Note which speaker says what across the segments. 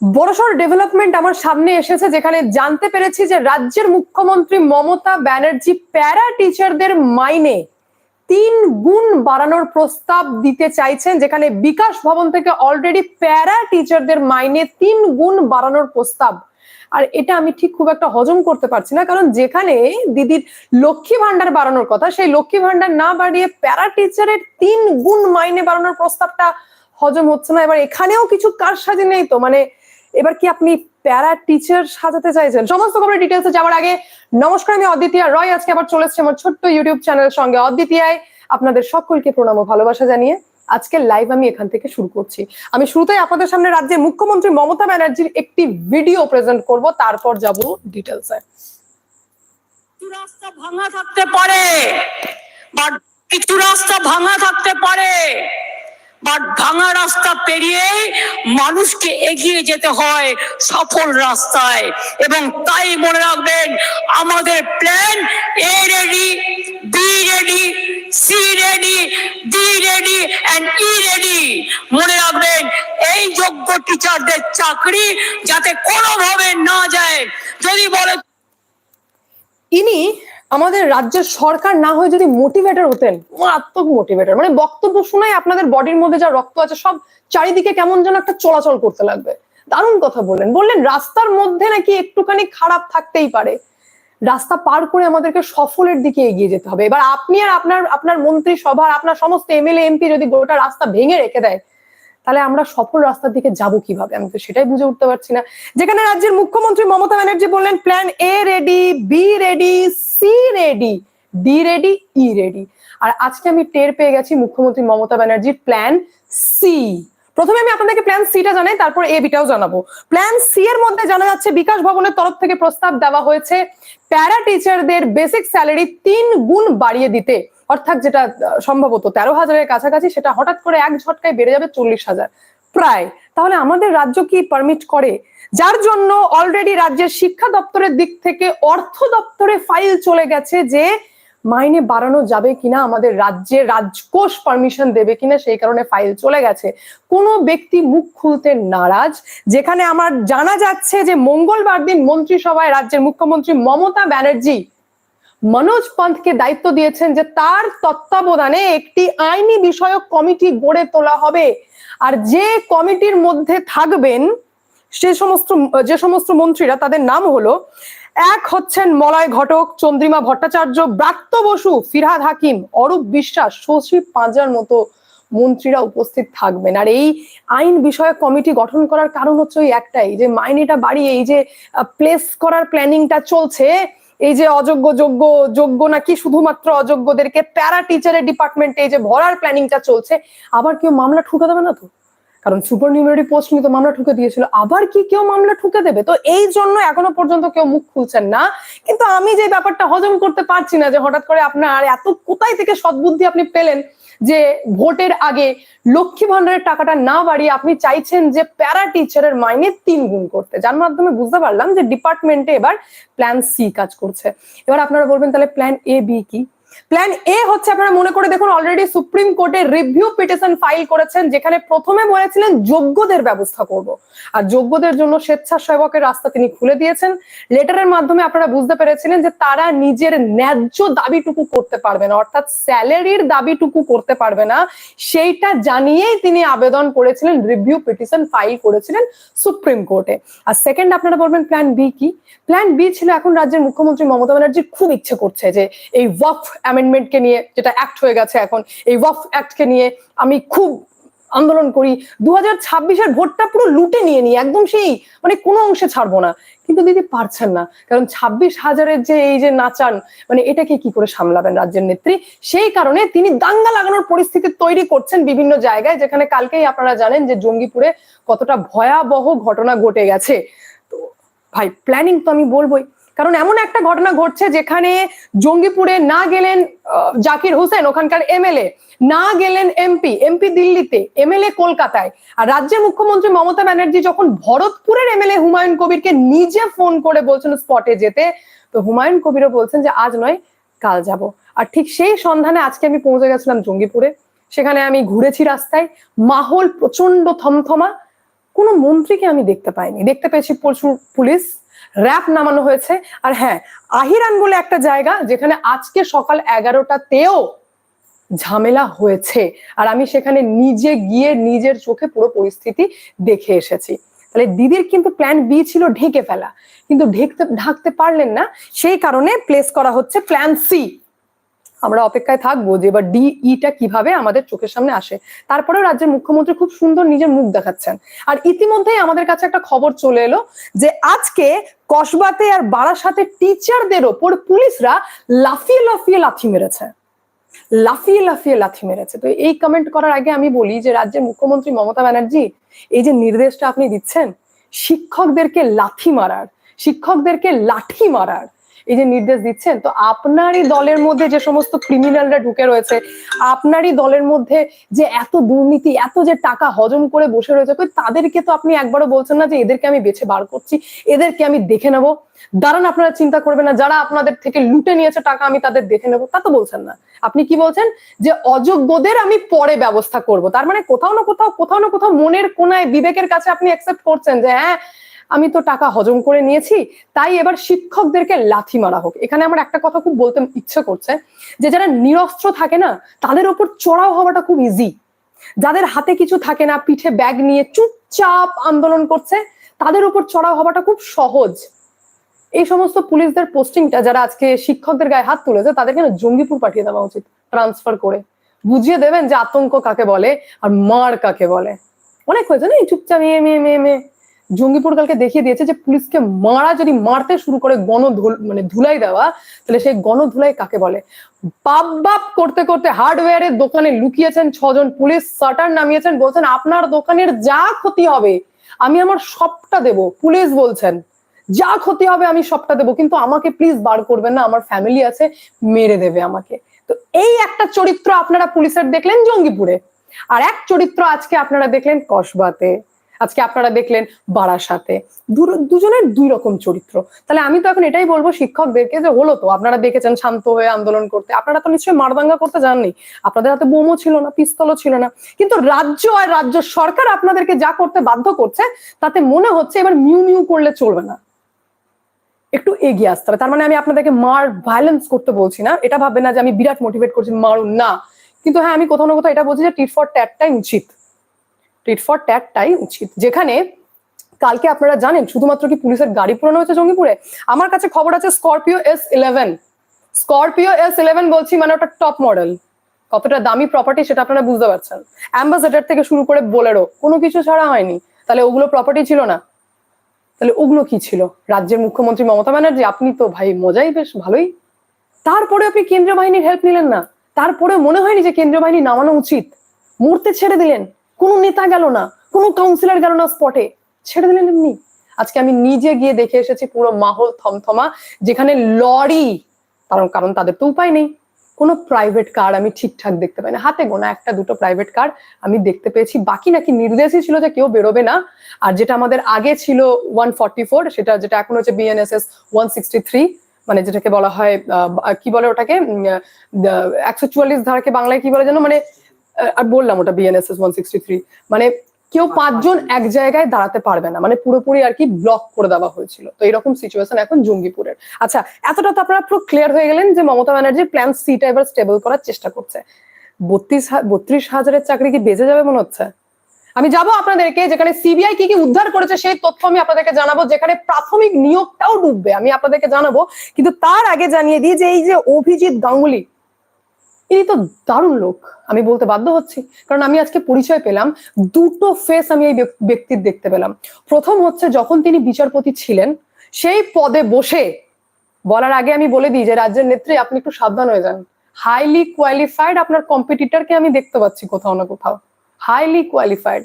Speaker 1: বড়সড় ডেভেলপমেন্ট আমার সামনে এসেছে, যেখানে জানতে পেরেছি যে রাজ্যের মুখ্যমন্ত্রী মমতা ব্যানার্জি প্যারা টিচারদের মাইনে তিন গুণ বাড়ানোর প্রস্তাব দিতে চাইছেন, যেখানে বিকাশ ভবন থেকে অলরেডি প্যারা টিচারদের মাইনে তিন গুণ বাড়ানোর প্রস্তাব। আর এটা আমি ঠিক খুব একটা হজম করতে পারছি না, কারণ যেখানে দিদির লক্ষ্মী ভান্ডার বাড়ানোর কথা, সেই লক্ষ্মী ভান্ডার না বাড়িয়ে প্যারা টিচারের তিন গুণ মাইনে বাড়ানোর প্রস্তাবটা হজম হচ্ছে না। এবার এখানেও কিছু কারসাজি নেই তো মানে এবার কি আপনি প্যারা টিচার সাজাতে চাইছেন? সমস্ত খবরের ডিটেলসে যাওয়ার আগে নমস্কার, আমি অদ্বিতীয়া রয়। আজকে আবার চলে এসেছি আমার ছোট্ট ইউটিউব চ্যানেলের সঙ্গে। অদ্বিতীয়ায় আপনাদের সকলকে প্রণাম ও ভালোবাসা জানিয়ে আজকে লাইভ আমি এখান থেকে শুরু করছি। আমি শুরুতেই আপনাদের সামনে রাজ্যের মুখ্যমন্ত্রী মমতা ব্যানার্জির একটি ভিডিও প্রেজেন্ট করব। তারপর যাব ডিটেলসে
Speaker 2: রাস্তা ভাঙা থাকতে পারে, বা কিছু রাস্তা ভাঙা থাকতে পারে বাট ভাঙা রাস্তা পেরিয়েই মানুষকে এগিয়ে যেতে হয় সফল রাস্তায়। এবং তাই মনে রাখবেন, আমাদের plan A ready B ready C ready D ready and E ready মনে রাখবেন, এই যোগ্য টিচারদের চাকরি যাতে কোনোভাবে না যায়। যদি বলে
Speaker 1: ইনি আমাদের রাজ্যের সরকার না হয়ে যদি মোটিভেটর হতেন, মারাত্মক মোটিভেটর মানে বক্তব্য শোনাই আপনাদের বডির মধ্যে যা রক্ত আছে, সব চারিদিকে কেমন যেন একটা চলাচল করতে লাগবে। দারুণ কথা বললেন। বললেন, রাস্তার মধ্যে নাকি একটুখানি খারাপ থাকতেই পারে। রাস্তা পার করে আমাদেরকে সফলের দিকে এগিয়ে যেতে হবে। এবার আপনি আর আপনার আপনার মন্ত্রী সভার আপনার সমস্ত এমএলএ, এমপি যদি গোটা রাস্তা ভেঙে রেখে দেয় তাহলে আমরা সফল রাস্তার দিকে যাব কীভাবে? আমি তো সেটাই বুঝে উঠতে পারছি না। যেখানে রাজ্যের মুখ্যমন্ত্রী মমতা ব্যানার্জি বললেন plan A ready B ready C ready D ready E ready আর আজকে আমি টের পেয়ে গেছি মুখ্যমন্ত্রী মমতা ব্যানার্জির প্ল্যান সি প্রথমে আমি আপনাদেরকে প্ল্যান সিটা জানাই, তারপর এ বিটাও জানাব। প্ল্যান সি এর মধ্যে জানা যাচ্ছে, বিকাশ ভবনের তরফ থেকে প্রস্তাব দেওয়া হয়েছে প্যারা টিচারদের বেসিক স্যালারি তিন গুণ বাড়িয়ে দিতে। অর্থাৎ যেটা সম্ভবত তেরো হাজারের কাছাকাছি, সেটা হঠাৎ করে এক ঝটকায় বেড়ে যাবে চল্লিশ হাজার। প্রায়। তাহলে আমাদের রাজ্য কি পারমিট করে? যার জন্য অলরেডি রাজ্যের শিক্ষা দপ্তরের দিক থেকে অর্থ দপ্তরে ফাইল চলে গেছে যে মাইনে বাড়ানো যাবে কিনা, আমাদের রাজ্যে রাজকোষ পারমিশন দেবে কিনা, সেই কারণে ফাইল চলে গেছে। কোনো ব্যক্তি মুখ খুলতে নারাজ, যেখানে আমার জানা যাচ্ছে যে মঙ্গলবার দিন মন্ত্রিসভায় রাজ্যের মুখ্যমন্ত্রী মমতা ব্যানার্জি মনোজ পন্থকে দায়িত্ব দিয়েছেন যে তার তত্ত্বাবধানে একটি আইনি বিষয়ক কমিটি গড়ে তোলা হবে। আর যে কমিটির মধ্যে থাকবেন, সে সমস্ত, যে সমস্ত মন্ত্রীরা, তাদের নাম হলো, এক হচ্ছেন মলয় ঘটক, চন্দ্রিমা ভট্টাচার্য, ব্রাত্য বসু, ফিরহাদ হাকিম, অরূপ বিশ্বাস, শশী পাঁজার মতো মন্ত্রীরা উপস্থিত থাকবেন। আর এই আইন বিষয়ক কমিটি গঠন করার কারণ হচ্ছে ওই একটাই, যে মাইনেটা বাড়িয়ে এই যে প্লেস করার প্ল্যানিংটা চলছে এই যে অযোগ্য, যোগ্য যোগ্য নাকি শুধুমাত্র অযোগ্যদেরকে প্যারা টিচারের ডিপার্টমেন্টে এই যে ভরার প্ল্যানিংটা চলছে, আবার কেউ মামলা ঠুকে দেবে না তো? কারণ সুপার নিউমারি পোস্ট নিয়ে তো মামলা ঠুকে দিয়েছিল। আবার কি কেউ মামলা ঠুকে দেবে? তো এই জন্য এখনও পর্যন্ত কেউ মুখ খুলছেন না। কিন্তু আমি যে ব্যাপারটা হজম করতে পারছি না যে হঠাৎ করে আপনার এত কোথায় থেকে সদ্বুদ্ধি আপনি পেলেন যে ভোটের আগে লক্ষ্মী ভান্ডারের টাকাটা না বাড়িয়ে আপনি চাইছেন যে প্যারা টিচারের মাইনে তিন গুণ করতে। যার মাধ্যমে বুঝতে পারলাম যে ডিপার্টমেন্টে এবার প্ল্যান সি কাজ করছে। এবার আপনারা বলবেন তাহলে প্ল্যান এ বি কি? প্ল্যান এ হচ্ছে আপনারা মনে করে দেখুন অলরেডি সুপ্রিম কোর্টে রিভিউ পিটিশন ফাইল করেছেন, যেখানে প্রথমে বলেছিলেন যোগ্যদের ব্যবস্থা করব। আর যোগ্যদের জন্য স্বেচ্ছাসেবকের রাস্তা তিনি খুলে দিয়েছেন। লেটারের মাধ্যমে আপনারা বুঝতে পেরেছিলেন যে তারা নিজের ন্যায্য দাবিটুকু করতে পারবে না, অর্থাৎ স্যালারির দাবিটুকু করতে পারবে না। সেইটা জানিয়েই তিনি আবেদন করেছিলেন রিভিউ পিটিশন ফাইল করেছিলেন সুপ্রিম কোর্টে আর সেকেন্ড আপনারা বলবেন প্ল্যান বি কি? প্ল্যান বি ছিল এখন রাজ্যের মুখ্যমন্ত্রী মমতা ব্যানার্জি খুব ইচ্ছে করছে যে এই ওয়াফ অ্যামেন্ডমেন্টকে নিয়ে যেটা অ্যাক্ট হয়ে গেছে এখন, এই ওয়াফ অ্যাক্টকে নিয়ে আমি খুব আন্দোলন করি। দু হাজার ছাব্বিশের ভোটটা পুরো লুটে নিয়ে নিই, একদম সেই মানে কোনো অংশে ছাড়বো না। কিন্তু দিদি পারছেন না, কারণ ছাব্বিশ হাজারের যে এই যে নাচান মানে এটাকে কি করে সামলাবেন রাজ্যের নেত্রী? সেই কারণে তিনি দাঙ্গা লাগানোর পরিস্থিতি তৈরি করছেন বিভিন্ন জায়গায়, যেখানে কালকেই আপনারা জানেন যে জঙ্গিপুরে কতটা ভয়াবহ ঘটনা ঘটে গেছে। তো ভাই প্ল্যানিং তো আমি বলবোই। কারণ এমন একটা ঘটনা ঘটছে যেখানে জঙ্গিপুরে না গেলেন জাকির হোসেন, ওখানকার এমএলএ, না গেলেন এমপি এমপি দিল্লিতে, এমএলএ কলকাতায়। আর রাজ্যের মুখ্যমন্ত্রী মমতা ব্যানার্জি যখন ভরতপুরের এমএলএ হুমায়ুন কবিরকে নিজে ফোন করে বলছেন স্পটে যেতে, তো হুমায়ুন কবিরও বলছেন যে, আজ নয়, কাল যাব। আর ঠিক সেই সন্ধানে আজকে আমি পৌঁছে গেছিলাম জঙ্গিপুরে। সেখানে আমি ঘুরেছি রাস্তায়, মাহল প্রচণ্ড থমথমা, কোনো মন্ত্রীকে আমি দেখতে পাইনি। দেখতে পেয়েছি প্রচুর পুলিশ র্যাপ নামানো হয়েছে। আর হ্যাঁ আহিরান বলে একটা জায়গা যেখানে আজকে সকাল এগারোটাতেও ঝামেলা হয়েছে। আর আমি সেখানে নিজে গিয়ে নিজের চোখে পুরো পরিস্থিতি দেখে এসেছি। তাহলে দিদির কিন্তু প্ল্যান বি ছিল ঢেকে ফেলা। কিন্তু ঢেকতে, ঢাকতে পারলেন না। সেই কারণে প্লেস করা হচ্ছে প্ল্যান সি আমরা অপেক্ষায় থাকব যে এবার ডি ইটা কীভাবে আমাদের চোখের সামনে আসে। তারপরেও রাজ্যের মুখ্যমন্ত্রী খুব সুন্দর নিজের মুখ দেখাচ্ছেন। আর ইতিমধ্যেই আমাদের কাছে একটা খবর চলে এলো যে আজকে কসবাতে আর বারাসাতে টিচারদের ওপর পুলিশরা লাফিয়ে লাফিয়ে লাথি মেরেছে। লাফিয়ে লাফিয়ে লাথি মেরেছে। তো এই কমেন্ট করার আগে আমি বলি যে রাজ্যের মুখ্যমন্ত্রী মমতা ব্যানার্জি, এই যে নির্দেশটা আপনি দিচ্ছেন, শিক্ষকদেরকে লাথি মারার, শিক্ষকদেরকে লাঠি মারার এই যে নির্দেশ দিচ্ছেন, তো আপনারই দলের মধ্যে যে সমস্ত ক্রিমিনালরা ঢুকে রয়েছে, আপনারই দলের মধ্যে যে এত দুর্নীতি, এত যে টাকা হজম করে বসে রয়েছে তাদেরকে তো আপনি একবারও বলছেন না যে এদেরকে আমি বেছে বার করছি, এদেরকে আমি দেখে নেব। দাঁড়ান, আপনারা চিন্তা করবেন না, যারা আপনাদের থেকে লুটে নিয়েছে টাকা আমি তাদের দেখে নেব, তা তো বলছেন না। আপনি কি বলছেন? যে অযোগ্যদের আমি পরে ব্যবস্থা করব, তার মানে কোথাও না কোথাও কোথাও না কোথাও মনের কোনায় বিবেকের কাছে আপনি অ্যাকসেপ্ট করছেন যে হ্যাঁ আমি তো টাকা হজম করে নিয়েছি, তাই এবার শিক্ষকদেরকে লাথি মারা হোক। এখানে আমার একটা কথা খুব বলতে ইচ্ছে করছে, যে যারা নিরস্ত্র থাকে না, তাদের ওপর চড়াও হওয়াটা খুব ইজি যাদের হাতে কিছু থাকে না, পিঠে ব্যাগ নিয়ে চুপচাপ আন্দোলন করছে, তাদের উপর চড়াও হওয়াটা খুব সহজ। এই সমস্ত পুলিশদের পোস্টিংটা যারা আজকে শিক্ষকদের গায়ে হাত তুলেছে, তাদেরকে না জঙ্গিপুর পাঠিয়ে দেওয়া উচিত ট্রান্সফার করে। বুঝিয়ে দেবেন যে আতঙ্ক কাকে বলে আর মার কাকে বলে। অনেক হয়েছে না এই চুপচাপ মেয়ে মেয়ে মেয়ে মেয়ে জঙ্গিপুর কালকে দেখিয়ে দিয়েছে যে পুলিশকে মারা যদি মারতে শুরু করে গণ মানে ধুলাই দেওয়া, তাহলে সেই গণ ধুলাই কাকে বলে? বাপ বাপ করতে করতে হার্ডওয়্যারের দোকানে লুকিয়েছেন ছজন পুলিশ, শাটার নামিয়েছেন, বলছেন, আপনার দোকানের যা ক্ষতি হবে, আমি আমার সবটা দেব। পুলিশ বলছেন, যা ক্ষতি হবে, আমি সবটা দেবো, কিন্তু আমাকে প্লিজ বার করবেন না, আমার ফ্যামিলি আছে, মেরে দেবে আমাকে। তো এই একটা চরিত্র আপনারা পুলিশের দেখলেন জঙ্গিপুরে। আর এক চরিত্র আজকে আপনারা দেখলেন কসবাতে। আজকে আপনারা দেখলেন বারাসাতে। দু- দুজনের দুই রকম চরিত্র। তাহলে আমি তো এখন এটাই বলব শিক্ষকদেরকে যে হলো তো, আপনারা দেখেছেন শান্ত হয়ে আন্দোলন করতে। আপনারা তো নিশ্চয়ই মারদাঙ্গা করতে যাননি। আপনাদের হাতে বোমও ছিল না, পিস্তলও ছিল না। কিন্তু রাজ্য আর রাজ্য সরকার আপনাদেরকে যা করতে বাধ্য করছে, তাতে মনে হচ্ছে এবার মিউ মিউ করলে চলবে না। একটু এগিয়ে আসতে হবে। তার মানে আমি আপনাদেরকে মার ভায়োলেন্স করতে বলছি না। এটা ভাববে না যে আমি বিরাট মোটিভেট করছি, মারুন, না। কিন্তু হ্যাঁ আমি কোথাও না কোথাও এটা বলছি যে টিট ফর ট্যাটটাই উচিত। টিট ফর ট্যাটটাই উচিত যেখানে কালকে আপনারা জানেন শুধুমাত্র কি পুলিশের গাড়ি পুরানো হয়েছে জঙ্গিপুরে? আমার কাছে খবর আছে Scorpio S eleven Scorpio S eleven বলছি মানে ওটা টপ মডেল কতটা দামি প্রপার্টি সেটা আপনারা বুঝতে পারছেন। অ্যাম্বাসেডার থেকে শুরু করে বোলেরো কোনো কিছু ছাড়া হয়নি। তাহলে ওগুলো প্রপার্টি ছিল না। তাহলে ওগুলো কি ছিল? রাজ্যের মুখ্যমন্ত্রী মমতা ব্যানার্জি, আপনি তো ভাই মজাই বেশ ভালোই। তারপরে আপনি কেন্দ্রীয় বাহিনীর হেল্প নিলেন না। তারপরে মনে হয়নি যে কেন্দ্রীয় বাহিনী নামানো উচিত। মরতে ছেড়ে দিলেন। কোনো নেতা গেল না, কোনো কাউন্সিলর গেল না স্পটে ছেড়ে দিলেন এমনি। আজকে আমি নিজে গিয়ে দেখে এসেছি পুরো মাহল থমথমা, যেখানে লরি, কারণ কারণ তাদের তো উপায় নেই। কোনো প্রাইভেট কার আমি ঠিকঠাক দেখতে পাই না। হাতে গোনা একটা দুটো প্রাইভেট কার আমি দেখতে পেয়েছি। বাকি নাকি নির্দেশই ছিল যে কেউ বেরোবে না। আর যেটা আমাদের আগে ছিল ওয়ান ফর্টি ফোর সেটা যেটা এখন হচ্ছে বিএনএসএস ওয়ান সিক্সটি থ্রি মানে যেটাকে বলা হয় কি বলে ওটাকে? একশো চুয়াল্লিশ ধারাকে বাংলায় কি বলে যেন মানে আর বললাম ওটা বিএনএসএস ওয়ান সিক্সটি থ্রি মানে কেউ পাঁচজন এক জায়গায় দাঁড়াতে পারবে না মানে পুরোপুরি আর কি ব্লক করে দেওয়া হয়েছিল। তো এরকম সিচুয়েশন এখন জঙ্গিপুরের। আচ্ছা এতটা তো আপনারা পুরো ক্লিয়ার হয়ে গেলেন যে মমতা ব্যানার্জি প্ল্যান সিটা এবার স্টেবল করার চেষ্টা করছে। বত্রিশ বত্রিশ হাজারের চাকরি কি বেঁচে যাবে মনে হচ্ছে? আমি যাব আপনাদেরকে যেখানে সিবিআই কি কি উদ্ধার করেছে সেই তথ্য আমি আপনাদেরকে জানাব যেখানে প্রাথমিক নিয়োগটাও ডুববে। আমি আপনাদেরকে জানাব কিন্তু তার আগে জানিয়ে দিই যে এই যে অভিজিৎ গাঙ্গুলি ইনি তো দারুণ লোক, আমি বলতে বাধ্য হচ্ছি। কারণ আমি আজকে পরিচয় পেলাম, দুটো ফেস আমি এই ব্যক্তির দেখতে পেলাম। প্রথম হচ্ছে যখন তিনি বিচারপতি ছিলেন, সেই পদে বসে বলার আগে আমি বলে দিই যে রাজ্যের নেত্রী, আপনি একটু সাবধান হয়ে যান। হাইলি কোয়ালিফাইড আপনার কম্পিটিটরকে আমি দেখতে পাচ্ছি কোথাও না কোথাও। হাইলি কোয়ালিফাইড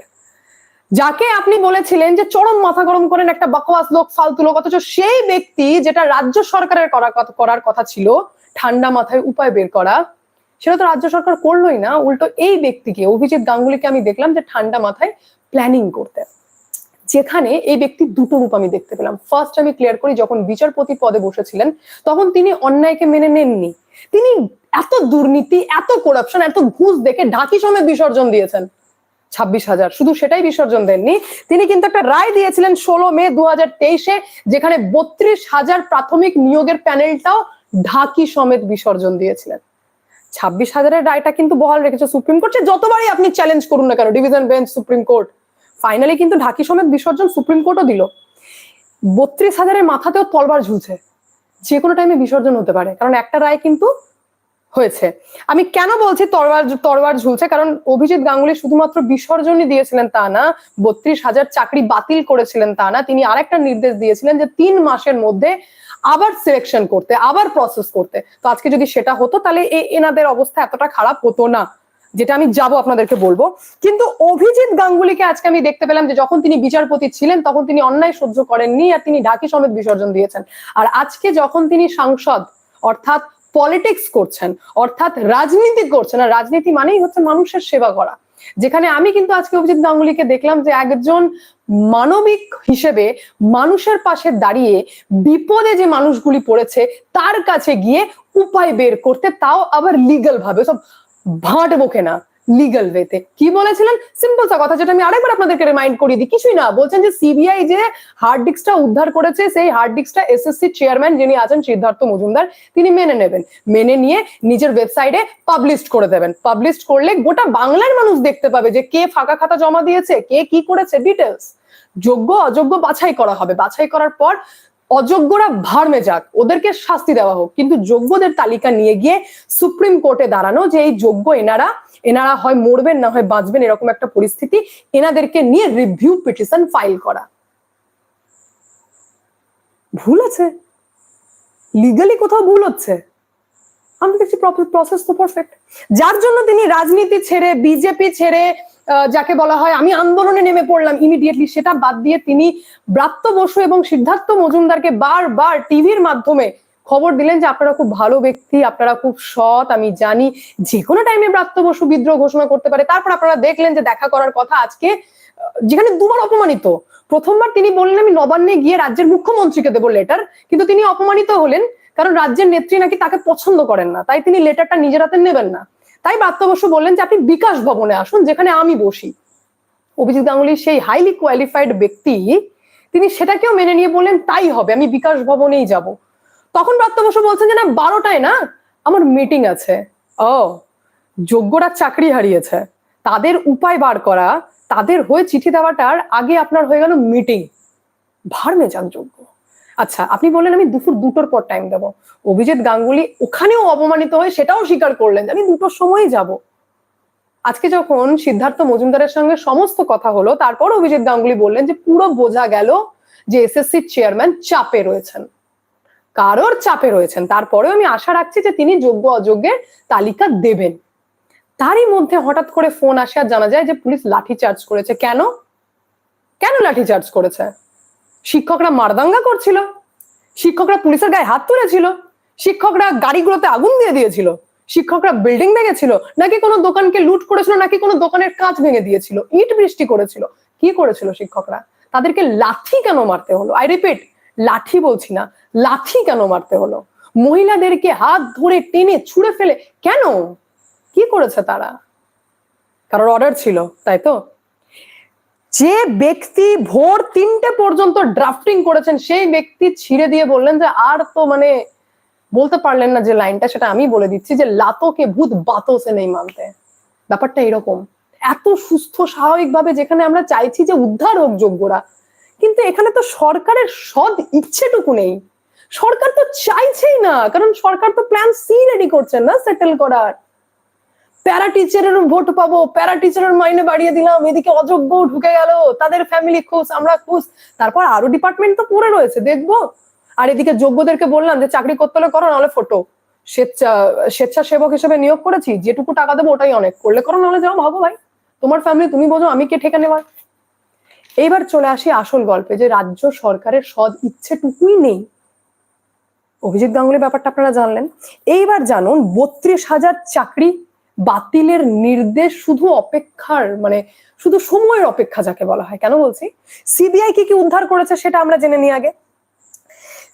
Speaker 1: যাকে আপনি বলেছিলেন যে চরম মাথা গরম করেন, একটা বকওয়াস লোক, ফালতু লোক, অথচ সেই ব্যক্তি যেটা রাজ্য সরকারের করার কথা ছিল, ঠান্ডা মাথায় উপায় বের করা সেটা তো রাজ্য সরকার করলোই না, উল্টো এই ব্যক্তিকে, অভিজিৎ গাঙ্গুলিকে আমি দেখলাম যে ঠান্ডা মাথায় প্ল্যানিং করতে। যেখানে এই ব্যক্তির দুটো রূপ আমি দেখতে পেলাম। ফার্স্ট আমি ক্লিয়ার করি, যখন বিচারপতি পদে বসেছিলেন, তখন তিনি অন্যায়কে মেনে নেননি। তিনি এত দুর্নীতি, এত করাপশন এত ঘুষ দেখে ঢাকি সমেত বিসর্জন দিয়েছেন। ছাব্বিশ হাজার, শুধু সেটাই বিসর্জন দেননি। তিনি কিন্তু একটা রায় দিয়েছিলেন ষোলো মে দু হাজার তেইশে, যেখানে বত্রিশ হাজার প্রাথমিক নিয়োগের প্যানেলটাও ঢাকি সমেত বিসর্জন দিয়েছিলেন। ছাব্বিশ হাজারের রায়টা কিন্তু বহাল রেখেছে সুপ্রিম কোর্ট। যতবারই আপনি চ্যালেঞ্জ করুন না কেন division bench supreme court finally কিন্তু ঢাকি সমেত বিসর্জন সুপ্রিম কোর্টও দিল। বত্রিশ হাজারের মাথাতেও তলবার ঝুলছে। যে কোনো টাইমে বিসর্জন হতে পারে, কারণ একটা রায় কিন্তু হয়েছে। আমি কেন বলছি তরবার তরবার ঝুলছে? কারণ অভিজিৎ গাঙ্গুলি শুধুমাত্র বিসর্জনই দিয়েছিলেন তা না, বত্রিশ হাজার চাকরি বাতিল করেছিলেন তা না, তিনি আরেকটা নির্দেশ দিয়েছিলেন যে তিন মাসের মধ্যে আবার সিলেকশন করতে, আবার প্রসেস করতে। তো আজকে যদি সেটা হতো, তাহলে এনাদের অবস্থা এতটা খারাপ হতো না, যেটা আমি যাব আপনাদেরকে বলব। কিন্তু অভিজিৎ গাঙ্গুলিকে আজকে আমি দেখতে পেলাম যে, যখন তিনি বিচারপতি ছিলেন, তখন তিনি অন্যায় সহ্য করেননি আর তিনি ঢাকি সমেত বিসর্জন দিয়েছেন। আর আজকে যখন তিনি সাংসদ, অর্থাৎ পলিটিক্স করছেন, অর্থাৎ রাজনীতি করছেন, আর রাজনীতি মানেই হচ্ছে মানুষের সেবা করা। যেখানে আমি কিন্তু আজকে অভিজিৎ গাঙ্গুলিকে দেখলাম যে একজন মানবিক হিসেবে মানুষের পাশে দাঁড়িয়ে বিপদে যে মানুষগুলি পড়েছে, তার কাছে গিয়ে উপায় বের করতে, তাও আবার লিগাল ভাবে। সব ভাঁট বোকে না। লিগাল ওয়েতে কি বলেছিলেন? সিম্পল সা কথা যেটা আমি আরেকবার আপনাদেরকে রিমাইন্ড করিয়ে দিই। কিছুই না, বলছেন যে সিবিআই যে হার্ড ডিস্কটা উদ্ধার করেছে, সেই হার্ড ডিস্কটা এসএসসি চেয়ারম্যান যিনি আছেন, সিদ্ধার্থ মজুমদার, তিনি মেনে নেবেন। মেনে নিয়ে নিজের ওয়েবসাইটে পাবলিশ করে দেবেন। পাবলিশ করলে গোটা বাংলার মানুষ দেখতে পাবে যে কে ফাঁকা খাতা জমা দিয়েছে, কে কি করেছে ডিটেলস যোগ্য, অযোগ্য বাছাই করা হবে। বাছাই করার পর অযোগ্যরা ভার্মে যাক, ওদেরকে শাস্তি দেওয়া হোক। কিন্তু যোগ্যদের তালিকা নিয়ে গিয়ে সুপ্রিম কোর্টে দাঁড়ানো যে এই যোগ্য এনারা এনারা হয় মরবেন না হয় বাঁচবেন এরকম একটা পরিস্থিতি এনাদেরকে নিয়ে রিভিউ পিটিশন ফাইল করা। ভুল আছে। লিগালি কোথাও ভুল হচ্ছে। আমি দেখছি প্রসেস তো পারফেক্ট যার জন্য তিনি রাজনীতি ছেড়ে বিজেপি ছেড়ে যাকে বলা হয় আমি আন্দোলনে নেমে পড়লাম ইমিডিয়েটলি সেটা বাদ দিয়ে তিনি ব্রাত্য বসু এবং সিদ্ধার্থ মজুমদারকে বারবার টিভির মাধ্যমে খবর দিলেন যে আপনারা খুব ভালো ব্যক্তি, আপনারা খুব সৎ, আমি জানি যে কোনো টাইমে ব্রাত্য বসু বিদ্রোহ ঘোষণা করতে পারে। তারপর আপনারা দেখলেন যে দেখা করার কথা আজকে যেখানে দুবার অপমানিত। প্রথমবার তিনি বললেন, আমি নবান্নে গিয়ে রাজ্যের মুখ্যমন্ত্রীকে দেবো লেটার কিন্তু তিনি অপমানিত হলেন, কারণ রাজ্যের নেত্রী নাকি তাকে পছন্দ করেন না। তাই তিনি লেটারটা নিজের হাতে নেবেন না। তাই ব্রাত্য বসু বললেন যে, আপনি বিকাশ ভবনে আসুন, যেখানে আমি বসি। অভিজিৎ গাঙ্গুলি সেই হাইলি কোয়ালিফাইড ব্যক্তি, তিনি সেটাকেও মেনে নিয়ে বললেন, তাই হবে, আমি বিকাশ ভবনেই যাব। তখন ব্রাত্য বসু বলছেন যে না, বারোটায় না, আমার মিটিং আছে। ও, যোগ্যরা চাকরি হারিয়েছে। তাদের উপায় বার করা, তাদের হয়ে চিঠি দেওয়াটার আগে আপনার হয়ে গেল মিটিং ভার্মে যান যোগ্য। আচ্ছা আপনি বললেন আমি দুপুর দুটোর পর টাইম দেবো। অভিজিৎ গাঙ্গুলি ওখানেও অপমানিত হয়ে সেটাও স্বীকার করলেন আমি দুটোর সময়ই যাব। আজকে যখন সিদ্ধার্থ মজুমদারের সঙ্গে সমস্ত কথা হলো, তারপর অভিজিৎ গাঙ্গুলি বললেন যে পুরো বোঝা গেল যে এসএসসি চেয়ারম্যান চাপে রয়েছেন। কারোর চাপে রয়েছেন। তারপরেও আমি আশা রাখছি যে তিনি যোগ্য অযোগ্যের তালিকা দেবেন। তারই মধ্যে হঠাৎ করে ফোন আসে আর জানা যায় যে পুলিশ লাঠি চার্জ করেছে। কেন? কেন লাঠি চার্জ করেছে? শিক্ষকরা মারদাঙ্গা করছিল। শিক্ষকরা পুলিশের গায়ে হাত তুলেছিল। শিক্ষকরা গাড়িগুলোতে আগুন দিয়ে দিয়েছিল। শিক্ষকরা বিল্ডিং ভেঙেছিল। নাকি কোনো দোকানকে লুট করেছিল? নাকি কোনো দোকানের কাঁচ ভেঙে দিয়েছিল? ইট বৃষ্টি করেছিল। কি করেছিল শিক্ষকরা? তাদেরকে লাঠি কেন মারতে হলো? আই রিপিট লাঠি বলছি না, লাঠি কেন মারতে হলো? মহিলাদেরকে হাত ধরে টেনে ছুঁড়ে ফেলে কেন? কি করেছে তারা? কারোর অর্ডার ছিল, তাই তো? যে ব্যক্তি ভোর তিনটে পর্যন্ত ড্রাফটিং করেছেন, সেই ব্যক্তি ছিঁড়ে দিয়ে বললেন যে আর তো মানে বলতে পারলেন না যে লাইনটা, সেটা আমি বলে দিচ্ছি যে লাতোকে ভূত বাতোসে নেই মানতে। ব্যাপারটা এরকম। এত সুস্থ স্বাভাবিকভাবে যেখানে আমরা চাইছি যে উদ্ধার হোক যোগ্যরা কিন্তু এখানে তো সরকারের সদ ইচ্ছেটুকু নেই। সরকার তো চাইছেই না, কারণ সরকার তো প্ল্যান সি রেডি করছেন না সেটেল করার। প্যারা টিচারের ভোট পাবো, প্যারা টিচারের মাইনে বাড়িয়ে দিলাম, এদিকে অযোগ্য ঢুকে গেল, তাদের ফ্যামিলি খুশ, আমরা খুশ। তারপর আরও ডিপার্টমেন্ট তো পড়ে রয়েছে, দেখব। আর এদিকে যোগ্যদেরকে বললাম যে, চাকরি করতে হলে করো, নাহলে ফটো। স্বেচ্ছা, স্বেচ্ছাসেবক হিসেবে নিয়োগ করেছি, যেটুকু টাকা দেবো ওটাই অনেক। করলে করো, নাহলে যাও, ভাবো ভাই। তোমার ফ্যামিলি তুমি বোঝো, আমি কে ঠেকে নেওয়ার? এইবার চলে আসি আসল গল্পে, যে রাজ্য সরকারের সদ ইচ্ছেটুকুই নেই। অভিজিৎ গাঙ্গুলির ব্যাপারটা আপনারা জানলেন। এইবার জানুন, বত্রিশ হাজার চাকরি বাতিলের নির্দেশ শুধু অপেক্ষার মানে শুধু সময়ের অপেক্ষা যাকে বলা হয়। কেন বলছি? সিবিআই কি কি উদ্ধার করেছে সেটা আমরা জেনে নিই আগে।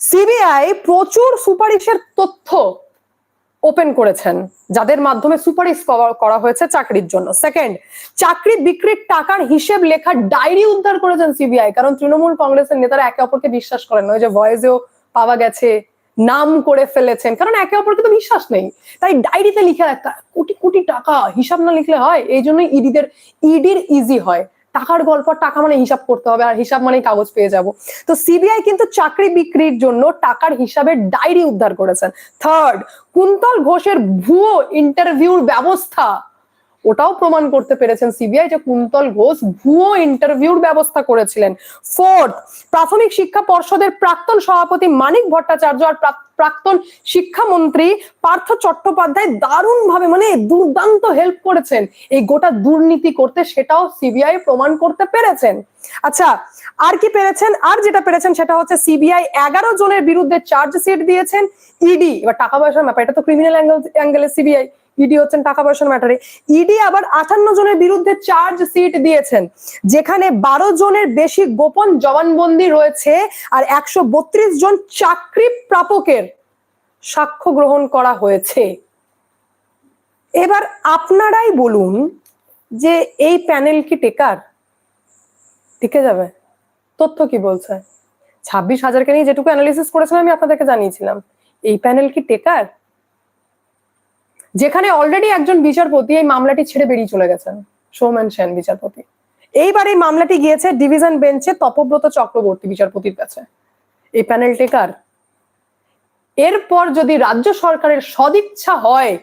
Speaker 1: সিবিআই প্রচুর সুপারিশের তথ্য ওপেন করেছেন, যাদের মাধ্যমে সুপারিশ করা- হয়েছে চাকরির জন্য। সেকেন্ড চাকরি বিক্রির টাকার হিসেব লেখা ডায়েরি উদ্ধার করেছেন সিবিআই কারণ তৃণমূল কংগ্রেসের নেতারা একে অপরকে বিশ্বাস করেন ওই যে ভয়েসেও পাওয়া গেছে, নাম করে ফেলেছেন, কারণ একে অপরকে তো বিশ্বাস নেই। তাই ডায়েরিতে লিখে রাখা কোটি কোটি টাকা হিসাব না লিখলে হয়, এই জন্যই ইডিদের ইডির ইজি হয়। টাকার গল্প, টাকা মানে হিসাব করতে হবে আর হিসাব মানে কাগজ পেয়ে যাব। তো সিবিআই কিন্তু চাকরি বিক্রির জন্য টাকার হিসাবে ডায়েরি উদ্ধার করেছেন। থার্ড কুন্তল ঘোষের ভুয়ো ইন্টারভিউর ব্যবস্থা। ওটাও প্রমাণ করতে পেরেছেন সিবিআই যে কুন্তল ঘোষ ভুয়ো ইন্টারভিউর ব্যবস্থা করেছিলেন। ফোর্থ, প্রাথমিক শিক্ষা পর্ষদের প্রাক্তন সভাপতি মানিক ভট্টাচার্য আর প্রাক্তন শিক্ষামন্ত্রী পার্থ চট্টোপাধ্যায় দারুণ ভাবে মানে দুর্দান্ত হেল্প করেছেন। এই গোটা দুর্নীতি করতে সেটাও সিবিআই প্রমাণ করতে পেরেছেন। আচ্ছা আর কি পেরেছেন? আর যেটা পেরেছেন সেটা হচ্ছে সিবিআই এগারো জনের বিরুদ্ধে চার্জশিট দিয়েছেন। ইডি এবার টাকা পয়সার ব্যাপার, এটা তো ক্রিমিনাল অ্যাঙ্গেল অ্যাঙ্গেলে সিবিআই। ইডি হচ্ছেন টাকা পয়সার ম্যাটারে। ইডি আবার আটান্ন জনের বিরুদ্ধে চার্জ সিট দিয়েছেন, যেখানে বারো জনের বেশি গোপন জবানবন্দি রয়েছে আর একশো বত্রিশ জন চাকরি প্রাপকের সাক্ষ্য গ্রহণ করা হয়েছে। এবার আপনারাই বলুন যে এই প্যানেল কি টেকার? টিকে যাবে। তথ্য কি বলছে? ছাব্বিশ হাজারকে নিয়ে যেটুকু অ্যানালিসিস করেছিলাম, আমি আপনাদেরকে জানিয়েছিলাম। এই প্যানেল কি টেকার? যেখানে অলরেডি একজন বিচারপতি এই মামলাটি ছেড়ে বেরিয়ে চলে গেছেন সৌমেন সেন বিচারপতি। এইবার এই মামলাটি গিয়েছে ডিভিশন বেঞ্চে তপব্রত চক্রবর্তী বিচারপতির কাছে। এই প্যানেল টেকার এরপর যদি রাজ্য সরকারের সদিচ্ছা হয়,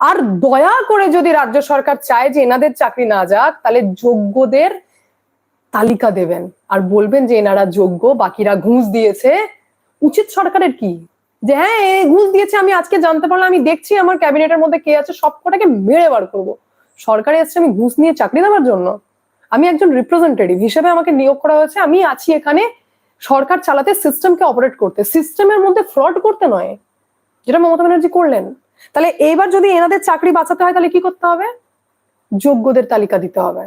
Speaker 1: আর দয়া করে যদি রাজ্য সরকার চায় যে এনাদের চাকরি না যাক, তাহলে যোগ্যদের তালিকা দেবেন। আর বলবেন যে এনারা যোগ্য, বাকিরা ঘুষ দিয়েছে। উচিত সরকারের কি? যে হ্যাঁ ঘুষ দিয়েছে, আমি আজকে জানতে পারলাম, আমি দেখছি আমার ক্যাবিনেটের মধ্যে কে আছে, সব কটাকে মেরে বার করব। সরকারে এসছে, আমি ঘুষ নিয়ে চাকরি দেওয়ার জন্য। আমি একজন রিপ্রেজেন্টেটিভ হিসেবে আমাকে নিয়োগ করা হয়েছে, আমি আছি এখানে, সরকার চালাতে সিস্টেমকে অপারেট করতে। সিস্টেমের মধ্যে ফ্রড করতে নয়, যেটা মমতা ব্যানার্জি করলেন। তাহলে এইবার যদি এনাদের চাকরি বাঁচাতে হয়, তাহলে কি করতে হবে? যোগ্যদের তালিকা দিতে হবে।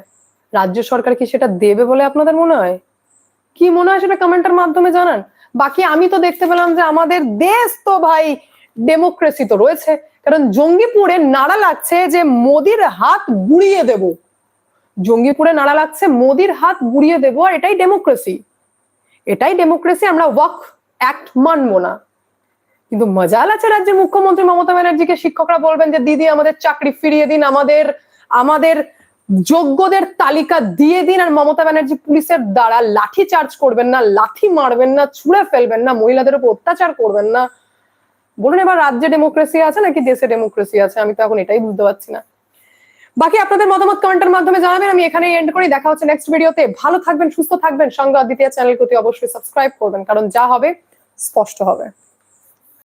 Speaker 1: রাজ্য সরকার কি সেটা দেবে বলে আপনাদের মনে হয়? কি মনে হয় সেটা কমেন্টের মাধ্যমে জানান? বাকি আমি তো দেখতে পেলাম যে আমাদের দেশ তো ভাই ডেমোক্রেসি তো রয়েছে। কারণ জঙ্গিপুরে নাড়া লাগছে যে মোদির হাত গুড়িয়ে দেব। জঙ্গিপুরে নাড়া লাগছে মোদির হাত গুড়িয়ে দেব আর এটাই ডেমোক্রেসি এটাই ডেমোক্রেসি আমরা ওয়াক অ্যাক্ট মানবো না। কিন্তু মজাল আছে রাজ্যের মুখ্যমন্ত্রী মমতা ব্যানার্জিকে শিক্ষকরা বলবেন যে, দিদি, আমাদের চাকরি ফিরিয়ে দিন, আমাদের আমাদের যোগ্যদের তালিকা দিয়ে দিন আর মমতা ব্যানার্জি পুলিশের দ্বারা লাঠি চার্জ করবেন না লাঠি মারবেন না, ছুঁড়ে ফেলবেন না, মহিলাদের উপর অত্যাচার করবেন না। বলুন এবার রাজ্যে ডেমোক্রেসি আছে নাকি দেশে ডেমোক্রেসি আছে? আমি তো এখন এটাই বুঝতে পারছি না। বাকি আপনাদের মতামত কমেন্টের মাধ্যমে জানাবেন। আমি এখানে এন্ড করি। দেখা হচ্ছে নেক্সট ভিডিওতে ভালো থাকবেন, সুস্থ থাকবেন। সঙ্গে দ্বিতীয় চ্যানেল প্রতি অবশ্যই সাবস্ক্রাইব করবেন, কারণ যা হবে স্পষ্ট হবে।